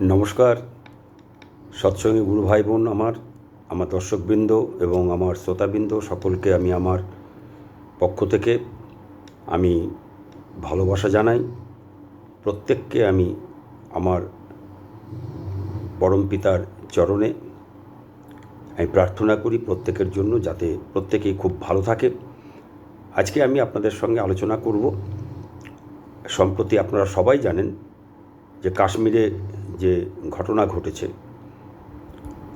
নমস্কার। সৎসঙ্গী গুরু ভাই বোন আমার আমার দর্শকবৃন্দ এবং আমার শ্রোতাবৃন্দ সকলকে আমি আমার পক্ষ থেকে আমি ভালোবাসা জানাই। প্রত্যেককে আমি আমার পরম পিতার চরণে আমি প্রার্থনা করি প্রত্যেকের জন্য যাতে প্রত্যেকেই খুব ভালো থাকে। আজকে আমি আপনাদের সঙ্গে আলোচনা করব। সম্প্রতি আপনারা সবাই জানেন যে কাশ্মীরে যে ঘটনা ঘটেছে,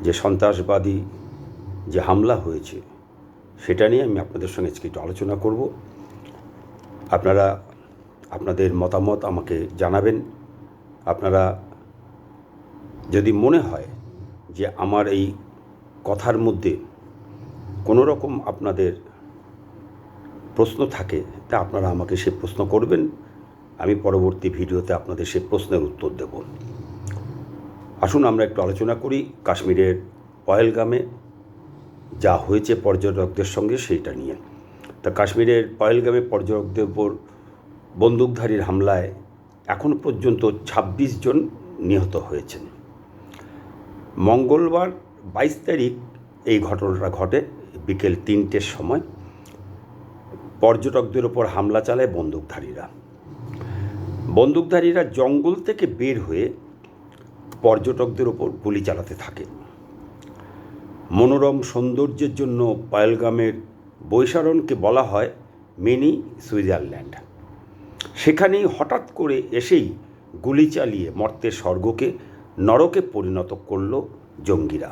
যে সন্ত্রাসবাদী যে হামলা হয়েছে, সেটা নিয়ে আমি আপনাদের সঙ্গে আজকে একটু আলোচনা করব। আপনারা, আপনাদের মতামত আমাকে জানাবেন। আপনারা যদি মনে হয় যে আমার এই কথার মধ্যে কোনো রকম আপনাদের প্রশ্ন থাকে, তা আপনারা আমাকে সে প্রশ্ন করবেন। আমি পরবর্তী ভিডিওতে আপনাদের সে প্রশ্নের উত্তর দেব। আসুন আমরা একটু আলোচনা করি কাশ্মীরের পয়েলগামে যা হয়েছে পর্যটকদের সঙ্গে সেইটা নিয়ে। তা কাশ্মীরের পয়েলগামে পর্যটকদের উপর বন্দুকধারীর হামলায় এখন পর্যন্ত ২৬ জন নিহত হয়েছেন। মঙ্গলবার বাইশ তারিখ এই ঘটনাটা ঘটে বিকেল তিনটের সময়। পর্যটকদের ওপর হামলা চালায় বন্দুকধারীরা। বন্দুকধারীরা জঙ্গল থেকে বের হয়ে পর্যটকদের ওপর গুলি চালাতে থাকে। মনোরম সৌন্দর্যের জন্য পায়েলগামের বৈশারণকে বলা হয় মিনি সুইজারল্যান্ড। সেখানেই হঠাৎ করে এসেই গুলি চালিয়ে মর্তের স্বর্গকে নরকে পরিণত করল জঙ্গিরা।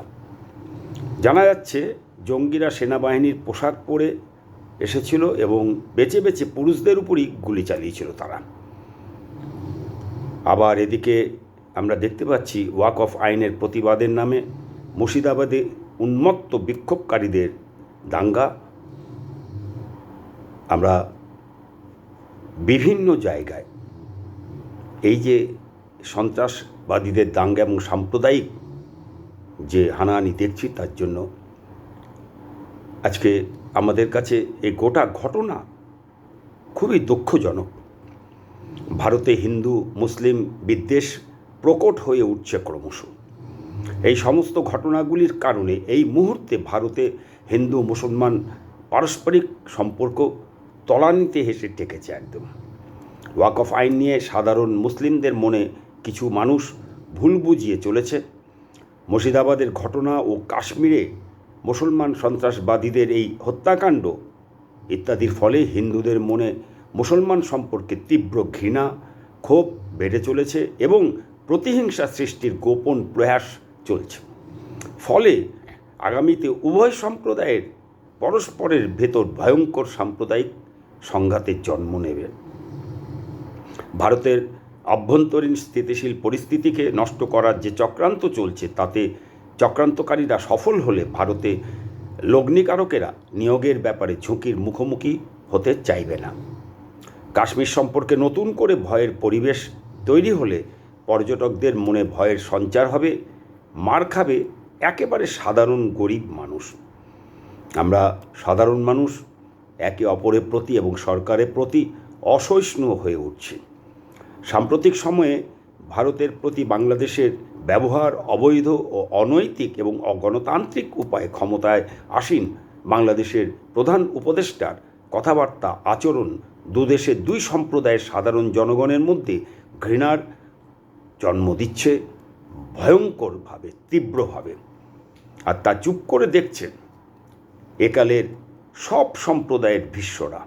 জানা যাচ্ছে, জঙ্গিরা সেনাবাহিনীর পোশাক পরে এসেছিল এবং বেছে বেছে পুরুষদের উপরই গুলি চালিয়েছিল তারা। আবার এদিকে আমরা দেখতে পাচ্ছি ওয়াক অফ আইনের প্রতিবাদের নামে মুর্শিদাবাদে উন্মত্ত বিক্ষোভকারীদের দাঙ্গা। আমরা বিভিন্ন জায়গায় এই যে সন্ত্রাসবাদীদের দাঙ্গা এবং সাম্প্রদায়িক যে হানাহানি দেখছি, তার জন্য আজকে আমাদের কাছে এই গোটা ঘটনা খুবই দুঃখজনক। ভারতে হিন্দু, মুসলিম, বিদ্বেষ প্রকট হয়ে উঠছে ক্রমশ। এই সমস্ত ঘটনাগুলির কারণে এই মুহূর্তে ভারতে হিন্দু, মুসলমান পারস্পরিক সম্পর্ক তলানিতে হেসে টেকেছে একদম। ওয়াক অফ আইন নিয়ে সাধারণ মুসলিমদের মনে কিছু মানুষ ভুল বুঝিয়ে চলেছে। মুর্শিদাবাদের ঘটনা ও কাশ্মীরে মুসলমান সন্ত্রাসবাদীদের এই হত্যাকাণ্ড ইত্যাদির ফলে হিন্দুদের মনে মুসলমান সম্পর্কে তীব্র ঘৃণা, ক্ষোভ বেড়ে চলেছে এবং প্রতিহিংসা সৃষ্টির গোপন প্রয়াস চলছে। ফলে আগামীতে উভয় সম্প্রদায়ের পরস্পরের ভেতর ভয়ঙ্কর সাম্প্রদায়িক সংঘাতের জন্ম নেবে। ভারতের আভ্যন্তরীণ স্থিতিশীল পরিস্থিতিকে নষ্ট করার যে চক্রান্ত চলছে, তাতে চক্রান্তকারীরা সফল হলে ভারতে লগ্নিকারকেরা নিয়োগের ব্যাপারে ঝুঁকির মুখোমুখি হতে চাইবে না। কাশ্মীর সম্পর্কে নতুন করে ভয়ের পরিবেশ তৈরি হলে পর্যটকদের মনে ভয়ের সঞ্চার হবে, মার খাবে একেবারে সাধারণ গরিব মানুষ। আমরা সাধারণ মানুষ, একে অপরের প্রতি এবং সরকারের প্রতি অসহিষ্ণু হয়ে উঠছি। সাম্প্রতিক সময়ে ভারতের প্রতি বাংলাদেশের ব্যবহার অবৈধ ও অনৈতিক এবং অগণতান্ত্রিক উপায়ে ক্ষমতায় আসীন বাংলাদেশের প্রধান উপদেষ্টার কথাবার্তা, আচরণ দুদেশের দুই সম্প্রদায়ের সাধারণ জনগণের মধ্যে ঘৃণার জন্ম দিচ্ছে ভয়ঙ্করভাবে, তীব্রভাবে। আর তা চুপ করে দেখছেন একালের সব সম্প্রদায়ের ভীষ্মরা।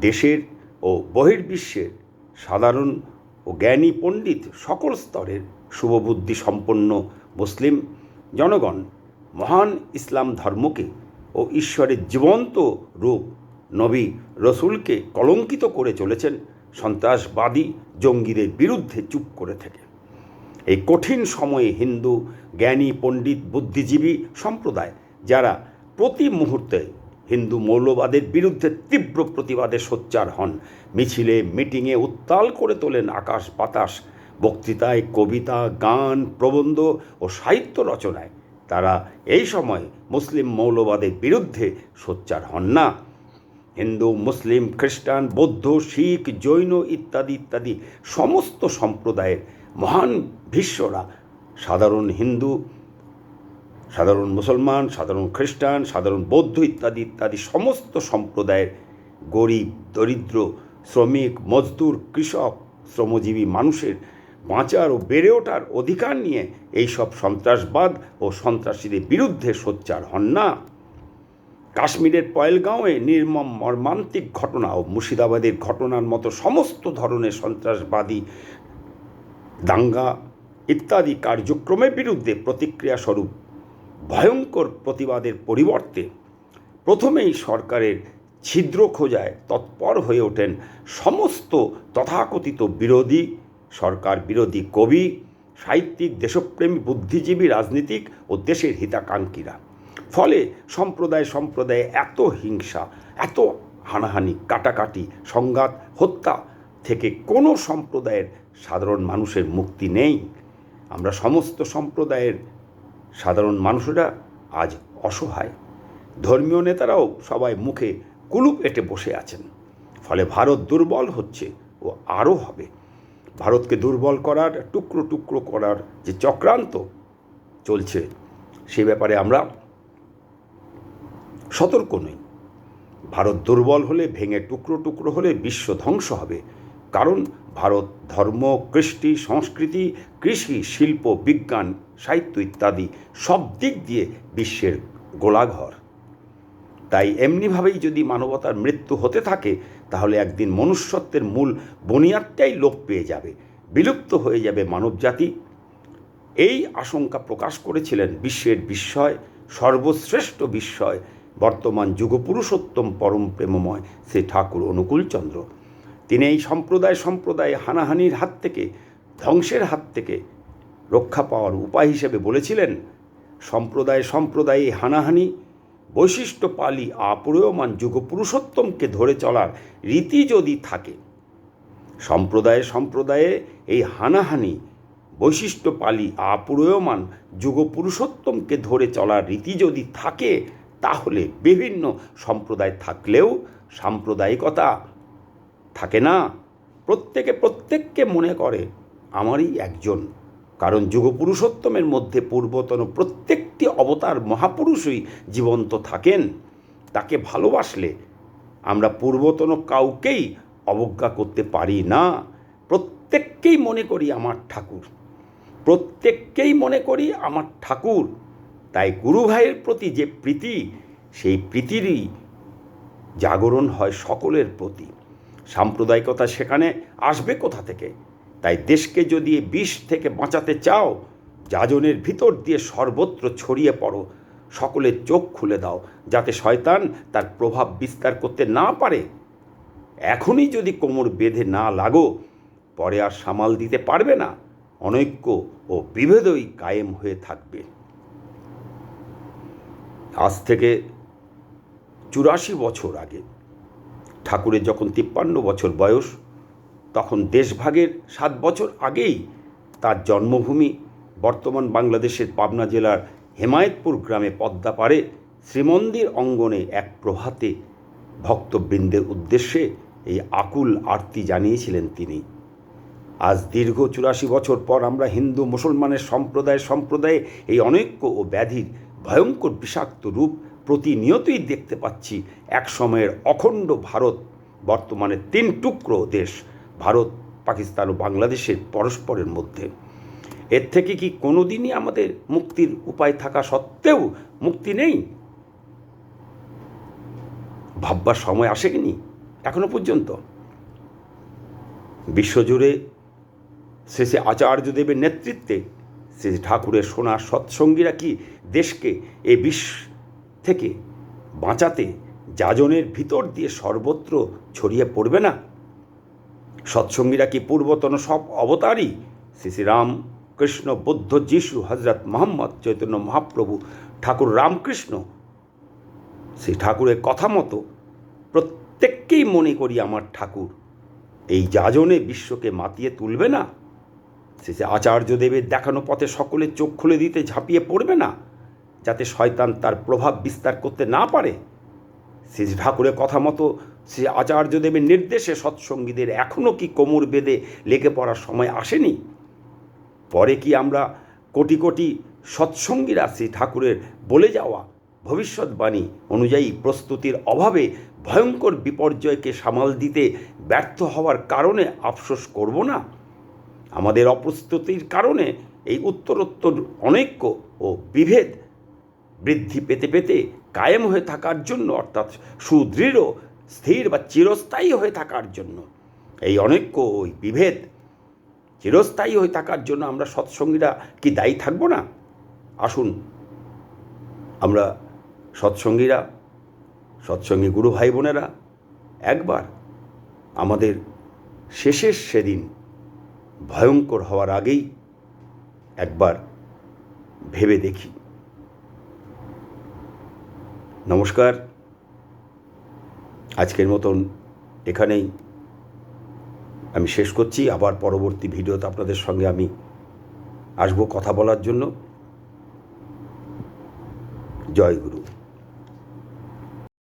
দেশের ও বহির্বিশ্বের সাধারণ ও জ্ঞানী পণ্ডিত সকল স্তরের শুভবুদ্ধি সম্পন্ন মুসলিম জনগণ মহান ইসলাম ধর্মকে ও ঈশ্বরের জীবন্ত রূপ নবী রসুলকে কলঙ্কিত করে চলেছেন সন্ত্রাসবাদী জঙ্গিদের বিরুদ্ধে চুপ করে থাকে। এই কঠিন সময়ে হিন্দু, জ্ঞানী, পণ্ডিত, বুদ্ধিজীবী সম্প্রদায়, যারা প্রতি মুহূর্তে হিন্দু মৌলবাদের বিরুদ্ধে তীব্র প্রতিবাদে সোচ্চার হন, মিছিলে, মিটিংয়ে উত্তাল করে তোলেন আকাশ বাতাস, বক্তৃতায় কবিতা, গান, প্রবন্ধ ও সাহিত্য রচনায়। তারা এই সময় মুসলিম মৌলবাদের বিরুদ্ধে সোচ্চার হন না। হিন্দু, মুসলিম, খ্রিস্টান, বৌদ্ধ, শিখ, জৈন ইত্যাদি ইত্যাদি সমস্ত সম্প্রদায়ের মহান ভীষ্মরা, সাধারণ হিন্দু, সাধারণ মুসলমান, সাধারণ খ্রিস্টান, সাধারণ বৌদ্ধ ইত্যাদি ইত্যাদি সমস্ত সম্প্রদায়ের গরিব, দরিদ্র, শ্রমিক, মজদুর, কৃষক, শ্রমজীবী মানুষের বাঁচার ও বেড়ে ওঠার অধিকার নিয়ে এইসব সন্ত্রাসবাদ ও সন্ত্রাসীদের বিরুদ্ধে সোচ্চার হন না। কাশ্মীরের পয়েলগাঁওয়ে নির্মম মর্মান্তিক ঘটনা ও মুর্শিদাবাদের ঘটনার মতো সমস্ত ধরনের সন্ত্রাসবাদী, দাঙ্গা ইত্যাদি কার্যক্রমের বিরুদ্ধে প্রতিক্রিয়া স্বরূপ ভয়ঙ্কর প্রতিবাদের পরিবর্তে প্রথমেই সরকারের ছিদ্র খোঁজায় তৎপর হয়ে ওঠেন সমস্ত তথাকথিত বিরোধী, সরকার বিরোধী কবি, সাহিত্যিক, দেশপ্রেমী, বুদ্ধিজীবী, রাজনীতিক ও দেশের হিতাকাঙ্ক্ষীরা। ফলে সম্প্রদায় সম্প্রদায়ে এত হিংসা, এত হানাহানি, কাটাকাটি, সংঘাত, হত্যা থেকে কোনো সম্প্রদায়ের সাধারণ মানুষের মুক্তি নেই। আমরা সমস্ত সম্প্রদায়ের সাধারণ মানুষেরা আজ অসহায়। ধর্মীয় নেতারাও সবাই মুখে কুলুপ এঁটে বসে আছেন। ফলে ভারত দুর্বল হচ্ছে ও আরও হবে। ভারতকে দুর্বল করার, টুকরো টুকরো করার যে চক্রান্ত চলছে, সে ব্যাপারে আমরা সতর্ক নই। ভারত দুর্বল হলে, ভেঙে টুকরো টুকরো হলে বিশ্ব ধ্বংস হবে। কারণ ভারত ধর্ম, কৃষ্টি, সংস্কৃতি, কৃষি, শিল্প, বিজ্ঞান, সাহিত্য ইত্যাদি সব দিক দিয়ে বিশ্বের গোলাঘর। তাই এমনিভাবেই যদি মানবতার মৃত্যু হতে থাকে, তাহলে একদিন মনুষ্যত্বের মূল বুনিয়াদটাই লোপ পেয়ে যাবে, বিলুপ্ত হয়ে যাবে মানবজাতি। এই আশঙ্কা প্রকাশ করেছিলেন বিশ্বের বিস্ময়, সর্বশ্রেষ্ঠ বিস্ময় বর্তমান যুগপুরুষোত্তম পরম প্রেমময় শ্রী ঠাকুর অনুকূলচন্দ্র তিনি এই সম্প্রদায় সম্প্রদায় হানাহানির হাত থেকে, ধ্বংসের হাত থেকে রক্ষা পাওয়ার উপায় হিসেবে বলেছিলেন, সম্প্রদায় সম্প্রদায়ে হানাহানি, বৈশিষ্ট্য পালি আপূর্যমান যুগপুরুষোত্তমকে ধরে চলার রীতি যদি থাকে, সম্প্রদায়ে সম্প্রদায়ে এই হানাহানি, বৈশিষ্ট্য পালি আপূর্যমান যুগপুরুষোত্তমকে ধরে চলার রীতি যদি থাকে তাহলে বিভিন্ন সম্প্রদায় থাকলেও সাম্প্রদায়িকতা থাকে না। প্রত্যেকে প্রত্যেককে মনে করে, আমারই একজন। কারণ যুগপুরুষোত্তমের মধ্যে পূর্বতন প্রত্যেকটি অবতার মহাপুরুষই জীবন্ত থাকেন। তাকে ভালোবাসলে আমরা পূর্বতন কাউকেই অবজ্ঞা করতে পারি না। প্রত্যেককেই মনে করি আমার ঠাকুর। প্রত্যেককেই মনে করি আমার ঠাকুর। তাই গুরু ভাইয়ের প্রতি যে প্রীতি, সেই প্রীতিরই জাগরণ হয় সকলের প্রতি। সাম্প্রদায়িকতা সেখানে আসবে কোথা থেকে? তাই দেশকে যদি বিষ থেকে বাঁচাতে চাও, যাজনের ভিতর দিয়ে সর্বত্র ছড়িয়ে পড়ো। সকলের চোখ খুলে দাও, যাতে শয়তান তার প্রভাব বিস্তার করতে না পারে। এখনই যদি কোমর বেঁধে না লাগো, পরে আর সামাল দিতে পারবে না। অনৈক্য ও বিভেদই কায়েম হয়ে থাকবে। আজ থেকে চুরাশি বছর আগে ঠাকুরের যখন তিপ্পান্ন বছর বয়স, তখন দেশভাগের সাত বছর আগেই তার জন্মভূমি বর্তমান বাংলাদেশের পাবনা জেলার হেমায়তপুর গ্রামে পদ্মা পারে শ্রীমন্দির অঙ্গনে এক প্রভাতে ভক্তবৃন্দের উদ্দেশ্যে এই আকুল আরতি জানিয়েছিলেন তিনি। আজ দীর্ঘ চুরাশি বছর পর আমরা হিন্দু, মুসলমানের সম্প্রদায় সম্প্রদায়ে এই অনৈক্য ও ব্যাধির ভয়ঙ্কর বিষাক্ত রূপ প্রতিনিয়তই দেখতে পাচ্ছি। এক সময়ের অখণ্ড ভারত, বর্তমানে তিন টুকরো দেশ, ভারত, পাকিস্তান ও বাংলাদেশের পরস্পরের মধ্যে। এর থেকে কি কোনো দিনই আমাদের মুক্তির উপায় থাকা সত্ত্বেও মুক্তি নেই? ভাববার সময় আসেনি এখনও পর্যন্ত? বিশ্বজুড়ে শেষে আচার্যদেবের নেতৃত্বে শ্রী ঠাকুরের সোনার সৎসঙ্গীরা কি দেশকে এ বিষ থেকে বাঁচাতে যাজনের ভিতর দিয়ে সর্বত্র ছড়িয়ে পড়বে না? সৎসঙ্গীরা কি পূর্বতন সব অবতারই? শ্রী শ্রীরাম কৃষ্ণ বুদ্ধ যিশু হজরত মোহাম্মদ চৈতন্য মহাপ্রভু ঠাকুর রামকৃষ্ণ। সেই ঠাকুরের কথা মতো প্রত্যেককেই মনে করি আমার ঠাকুর। এই যাজনে বিশ্বকে মাতিয়ে তুলবে না? শ্রী শেষে আচার্যদেবের দেখানো পথে সকলে চোখ খুলে দিতে ঝাঁপিয়ে পড়বে না? যাতে শয়তান তার প্রভাব বিস্তার করতে না পারে। শ্রী ঠাকুরের কথা মতো শ্রী আচার্যদেবের নির্দেশে সৎসঙ্গীদের এখনও কি কোমর বেঁধে লেগে পড়ার সময় আসেনি? পরে কি আমরা কোটি কোটি সৎসঙ্গীরা শ্রী ঠাকুরের বলে যাওয়া ভবিষ্যৎবাণী অনুযায়ী প্রস্তুতির অভাবে ভয়ঙ্কর বিপর্যয়কে সামাল দিতে ব্যর্থ হওয়ার কারণে আফসোস করব না? আমাদের অপ্রস্তুতির কারণে এই উত্তরোত্তর অনৈক্য ও বিভেদ বৃদ্ধি পেতে পেতে কায়েম হয়ে থাকার জন্য, অর্থাৎ সুদৃঢ়, স্থির বা চিরস্থায়ী হয়ে থাকার জন্য। এই অনৈক্য, ওই বিভেদ, চিরস্থায়ী হয়ে থাকার জন্য আমরা সৎসঙ্গীরা কি দায়ী থাকব না? আসুন, আমরা সৎসঙ্গীরা, সৎসঙ্গী গুরু ভাই বোনেরা, একবার আমাদের শেষের সেদিন ভয়ঙ্কর হওয়ার আগেই একবার ভেবে দেখি। নমস্কার। আজকের মতন এখানেই আমি শেষ করছি। আবার পরবর্তী ভিডিওতে আপনাদের সঙ্গে আমি আসব কথা বলার জন্য। জয়